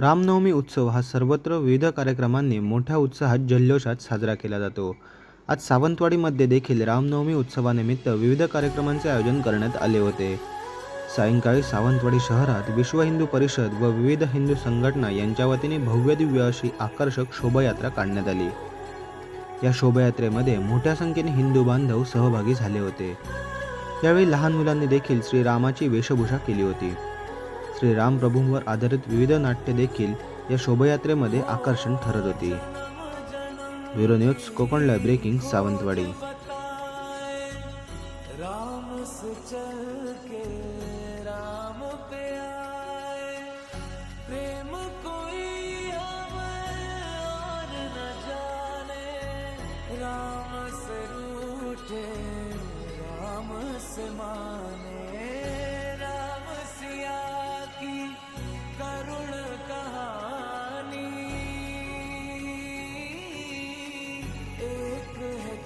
रामनवमी उत्सव हा सर्वत्र विविध कार्यक्रमांनी मोठ्या उत्साहात जल्लोषात साजरा केला जातो. आज सावंतवाडीमध्ये देखील रामनवमी उत्सवानिमित्त विविध कार्यक्रमांचे आयोजन करण्यात आले होते. सायंकाळी सावंतवाडी शहरात विश्व हिंदू परिषद व विविध हिंदू संघटना यांच्या वतीने भव्यदिव्य अशी आकर्षक शोभायात्रा काढण्यात आली. या शोभायात्रेमध्ये मोठ्या संख्येने हिंदू बांधव सहभागी झाले होते. यावेळी लहान मुलांनी देखील श्रीरामाची वेशभूषा केली होती. श्रीराम प्रभूंवर आधारित विविध नाट्य देखील या शोभायात्रेमध्ये आकर्षण ठरत होती. Bureau news Konkan live breaking Sawantwadi. Ram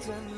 真。